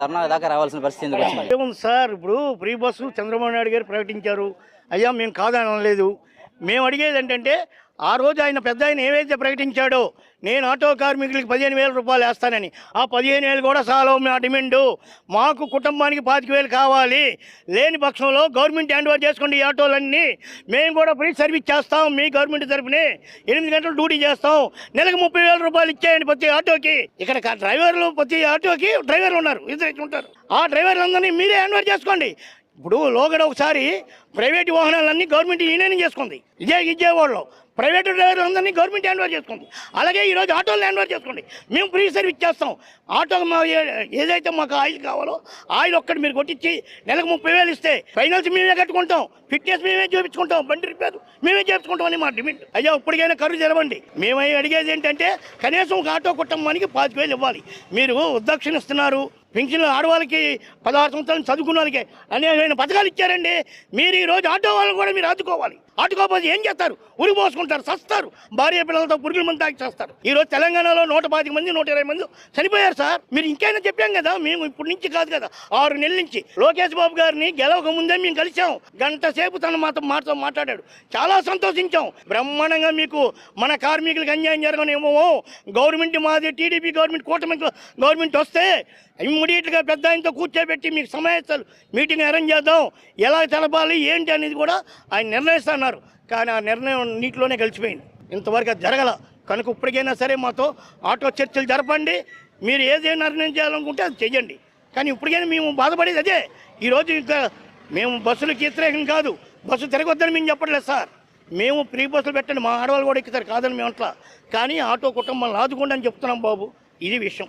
ధర్నా దాకా రావాల్సిన పరిస్థితి ఎందుకు వచ్చింది? ఏముంది సార్ ఇప్పుడు ఫ్రీ బస్సు చంద్రబాబు నాయుడు గారు ప్రకటించారు. అయ్యా మేము కాదనలేదు. మేము అడిగేది ఏంటంటే ఆ రోజు ఆయన పెద్ద ఆయన ఏవైతే ప్రకటించాడో నేను ఆటో కార్మికులకి పదిహేను వేల రూపాయలు వేస్తానని. ఆ పదిహేను వేలు కూడా సాలో మా డిమాండు. మాకు కుటుంబానికి పాతిక వేలు కావాలి. లేని పక్షంలో గవర్నమెంట్ హ్యాండ్ ఓవర్ చేసుకోండి ఈ ఆటోలన్నీ. మేము కూడా ఫ్రీ సర్వీస్ చేస్తాం మీ గవర్నమెంట్ తరఫున ఎనిమిది గంటలు డ్యూటీ చేస్తాం. నెలకు ముప్పై వేల రూపాయలు ఇచ్చేయండి ప్రతి ఆటోకి. ఇక్కడ డ్రైవర్లు ప్రతి ఆటోకి డ్రైవర్లు ఉన్నారు. ఇద్దరు ఉంటారు ఆ డ్రైవర్లందరినీ మీరే హ్యాండ్ ఓవర్ చేసుకోండి. ఇప్పుడు లోగడ ఒకసారి ప్రైవేట్ వాహనాలన్నీ గవర్నమెంట్ యూనియన్ చేసుకుంది. ఇదే విజయవాడలో. ప్రైవేట్ డ్రైవర్లందరినీ గవర్నమెంట్ హ్యాండ్ ఓవర్ చేసుకుంది. అలాగే ఈరోజు ఆటోలు హ్యాండ్ ఓవర్ చేసుకోండి మేము ఫ్రీ సర్వీస్ చేస్తాం. ఆటో మా ఏదైతే మాకు ఆయిల్ కావాలో ఆయిల్ ఒక్కటి మీరు కొట్టించి నెలకు ముప్పై వేలు ఇస్తే ఫైనల్స్ మేమే కట్టుకుంటాం. ఫిట్నెస్ మేమే చూపించుకుంటాం. బండి రిపేర్ మేమే చేపించుకుంటాం అని మా డిమాండ్. అయ్యా ఇప్పటికైనా కరువు జరవండి మేము అడిగేది ఏంటంటే కనీసం ఒక ఆటో కుటుంబానికి పాతిక వేలు ఇవ్వాలి. మీరు ఉద్దక్షిణ ఇస్తున్నారు పెన్షన్లు ఆడవాళ్ళకి పదహారు సంవత్సరాలు చదువుకున్న వాళ్ళకి అనేక పథకాలు ఇచ్చారండి. మీరు ఈరోజు రోజు ఆటో కూడా మీరు ఆదుకోవాలి. అటుకోపోతే ఏం చేస్తారు? ఉరిపోసుకుంటారు చస్తారు సస్తారు. భార్య పిల్లలతో పురుగుల మంది తాగి చేస్తారు. ఈ రోజు తెలంగాణలో నూట పాతిక మంది నూట ఇరవై మంది చనిపోయారు సార్. మీరు ఇంకైనా చెప్పాం కదా? మేము ఇప్పుడు నుంచి కాదు కదా? ఆరు నెలల నుంచి. లోకేష్ బాబు గారిని గెలవక ముందే మేము కలిసాం గంట సేపు తన మాతో మాతో మాట్లాడాడు. చాలా సంతోషించాం. బ్రహ్మాండంగా మీకు మన కార్మికులకు అన్యాయం జరగనేమో. గవర్నమెంట్ మాది టీడీపీ గవర్నమెంట్ కూటమి గవర్నమెంట్ వస్తే ఇమ్మీడియట్గా పెద్ద ఆయనతో కూర్చోబెట్టి మీకు సమావేశాలు మీటింగ్ అరేంజ్ చేద్దాం. ఎలా తెలపాలి ఏంటి అనేది కూడా ఆయన నిర్ణయిస్తాను నిర్ణయిస్తున్నారు కానీ ఆ నిర్ణయం నీటిలోనే గెలిచిపోయింది. ఇంతవరకు అది జరగల. కనుక ఇప్పటికైనా సరే మాతో ఆటో చర్చలు జరపండి. మీరు ఏదే నిర్ణయం చేయాలనుకుంటే అది చెయ్యండి. కానీ ఇప్పటికైనా మేము బాధపడేది అదే. ఈరోజు ఇంకా మేము బస్సులకు వ్యతిరేకం కాదు. బస్సు తిరగొద్దని మేము చెప్పట్లేదు సార్. మేము ఫ్రీ బస్సులు పెట్టండి. మా ఆడవాళ్ళు కూడా ఎక్కుతారు. కాదని మేము అట్లా. కానీ ఆటో కుటుంబాలను ఆదుకోండి అని చెప్తున్నాం బాబు. ఇది విషయం.